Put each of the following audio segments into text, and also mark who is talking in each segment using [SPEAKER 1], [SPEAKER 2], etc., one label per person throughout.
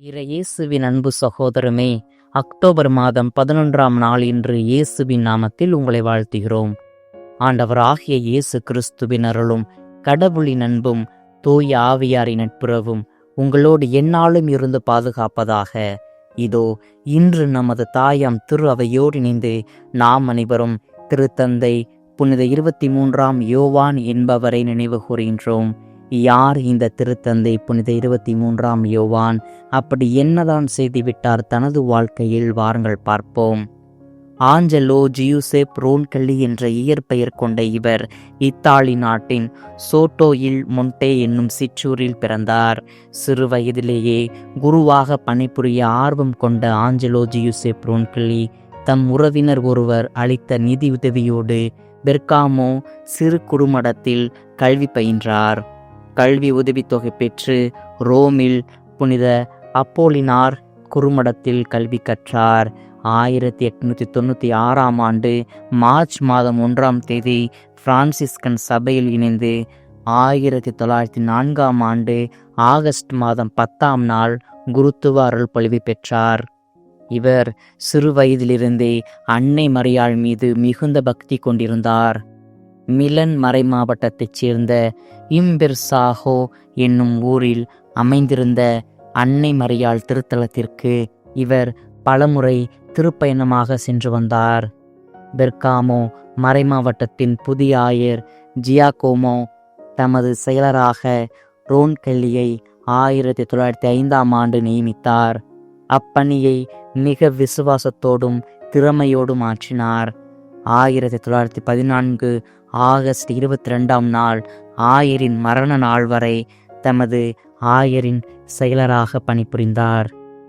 [SPEAKER 1] இறையேசுவின் அன்பு சகோதரமே அக்டோபர் மாதம் பதினொன்றாம் நாள் இன்று இயேசுவின் நாமத்தில் உங்களை வாழ்த்துகிறோம். ஆண்டவர் ஆகிய இயேசு கிறிஸ்துவின் அருளும் கடவுளின் அன்பும் தூய ஆவியாரின் நட்புறவும் உங்களோடு எந்நாளும் இருந்து பாதுகாப்பதாக. இதோ இன்று நமது தாயாம் திரு அவையோடு இணைந்து நாம் அனைவரும் திருத்தந்தை புனித இருபத்தி மூன்றாம் யோவான் என்பவரை நினைவு கூறுகின்றோம். யார் இந்த திருத்தந்தை? புனித இருபத்தி மூன்றாம் யோவான் அப்படி என்னதான் செய்துவிட்டார் தனது வாழ்க்கையில்? வாருங்கள் பார்ப்போம். ஆஞ்சலோ ஜியூசேப் ரோன்கல்லி என்ற இயற்பெயர் கொண்ட இவர் இத்தாலி நாட்டின் சோட்டோயில் மொண்டே என்னும் சிற்றூரில் பிறந்தார். சிறு வயதிலேயே குருவாக பணிபுரிய ஆர்வம் கொண்ட ஆஞ்சலோ ஜியூசேப் ரோன்கல்லி தம் உறவினர் ஒருவர் அளித்த நிதி உதவியோடு பெர்காமோ சிறு குறுமடத்தில் கல்வி பயின்றார். கல்வி உதவித்தொகை பெற்று ரோமில் புனித அப்போலினார் குறுமடத்தில் கல்வி கற்றார். ஆயிரத்தி எட்நூற்றி தொண்ணூற்றி ஆறாம் ஆண்டு மார்ச் மாதம் ஒன்றாம் தேதி பிரான்சிஸ்கன் சபையில் இணைந்து ஆயிரத்தி தொள்ளாயிரத்தி நான்காம் ஆண்டு ஆகஸ்ட் மாதம் பத்தாம் நாள் குருத்துவ அருள் பொழிவு பெற்றார். இவர் சிறு வயதிலிருந்தே அன்னை மரியாள் மீது மிகுந்த பக்தி கொண்டிருந்தார். மிலன் மறை மாவட்டத்தைச் சேர்ந்த இம்பிர்சாகோ என்னும் ஊரில் அமைந்திருந்த அன்னை மரியாள் திருத்தலத்திற்கு இவர் பலமுறை திருப்பயணமாக சென்று வந்தார். பெர்காமோ மறைமாவட்டத்தின் புதிய ஆயர் ஜியாகோமோ தமது செயலராக ரோன் கெல்லியை ஆயிரத்தி தொள்ளாயிரத்தி ஐந்தாம் ஆண்டு நியமித்தார். அப்பணியை மிக விசுவாசத்தோடும் திறமையோடும் ஆற்றினார். ஆயிரத்தி தொள்ளாயிரத்தி பதினான்கு ஆகஸ்ட் இருபத்தி ரெண்டாம் நாள் ஆயரின் மரண நாள் வரை தமது ஆயரின் செயலராக பணிபுரிந்தார்.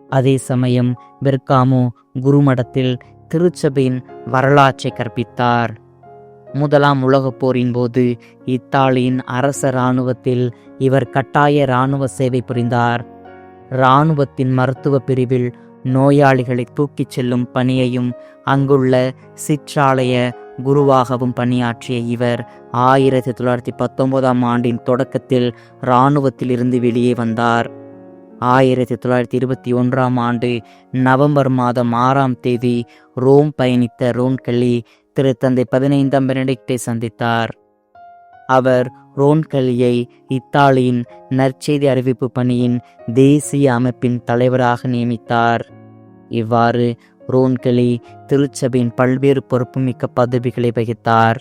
[SPEAKER 1] அதே சமயம் பெர்காமோ குருமடத்தில் திருச்சபையின் வரலாற்றை கற்பித்தார். முதலாம் உலகப் போரின் போது இத்தாலியின் அரச இராணுவத்தில் இவர் கட்டாய இராணுவ சேவை புரிந்தார். இராணுவத்தின் மருத்துவ பிரிவில் நோயாளிகளை தூக்கிச் செல்லும் பணியையும் அங்குள்ள சிற்றாலய குருவாகவும் பணியாற்றிய இவர் ஆயிரத்தி தொள்ளாயிரத்தி பத்தொன்பதாம் ஆண்டின் தொடக்கத்தில் இராணுவத்தில் இருந்து வெளியே வந்தார். ஆயிரத்தி தொள்ளாயிரத்தி இருபத்தி ஒன்றாம் ஆண்டு நவம்பர் மாதம் ஆறாம் தேதி ரோம் பயணித்த ரோன்கல்லி திருத்தந்தை பதினைந்தாம் பெனடிக்டை சந்தித்தார். அவர் ரோன்கல்லியை இத்தாலியின் நற்செய்தி அறிவிப்பு பணியின் தேசிய அமைப்பின் தலைவராக நியமித்தார். இவ்வாறு ரோன்கலி திருச்சபையின் பல்வேறு பொறுப்புமிக்க பதவிகளை வகித்தார்.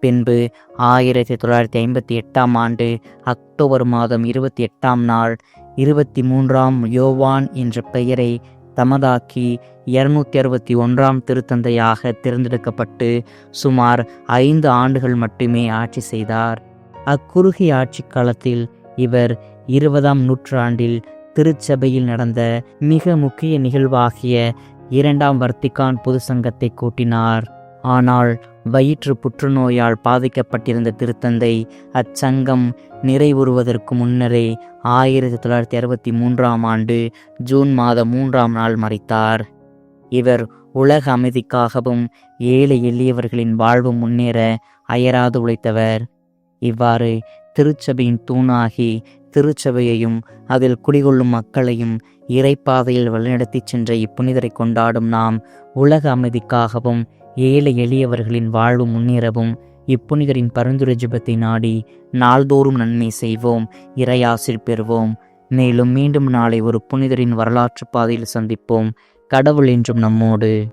[SPEAKER 1] பின்பு ஆயிரத்தி தொள்ளாயிரத்தி ஐம்பத்தி எட்டாம் ஆண்டு அக்டோபர் மாதம் இருபத்தி எட்டாம் நாள் இருபத்தி மூன்றாம் யோவான் என்ற பெயரை தமதாக்கி இருநூத்தி அறுபத்தி ஒன்றாம் திருத்தந்தையாக தேர்ந்தெடுக்கப்பட்டு சுமார் ஐந்து ஆண்டுகள் மட்டுமே ஆட்சி செய்தார். அக்குறுகிய ஆட்சி காலத்தில் இவர் இருபதாம் நூற்றாண்டில் திருச்சபையில் நடந்த மிக முக்கிய நிகழ்வாகிய இரண்டாம் வர்த்திகான் பொது சங்கத்தை கூட்டினார். ஆனால் வயிற்று புற்றுநோயால் பாதிக்கப்பட்டிருந்த திருத்தந்தை அச்சங்கம் நிறைவுறுவதற்கு முன்னரே ஆயிரத்தி தொள்ளாயிரத்தி அறுபத்தி மூன்றாம் ஆண்டு ஜூன் மாதம் மூன்றாம் நாள் மறைத்தார். இவர் உலக அமைதிக்காகவும் ஏழை எளியவர்களின் வாழ்வு முன்னேற அயராது உழைத்தவர். இவ்வாறு திருச்சபையின் தூணாகி திருச்சபையையும் அதில் குடிகொள்ளும் மக்களையும் இறைப்பாதையில் வழிநடத்திச் சென்ற இப்புனிதரை கொண்டாடும் நாம் உலக அமைதிக்காகவும் ஏழை எளியவர்களின் வாழ்வு முன்னேறவும் இப்புனிதரின் பரிந்துரை ஜபத்தை நாடி நாள்தோறும் நன்மை செய்வோம் இறையாசிர் பெறுவோம். மேலும் மீண்டும் நாளை ஒரு புனிதரின் வரலாற்று பாதையில் சந்திப்போம். கடவுள் என்றும் நம்மோடு.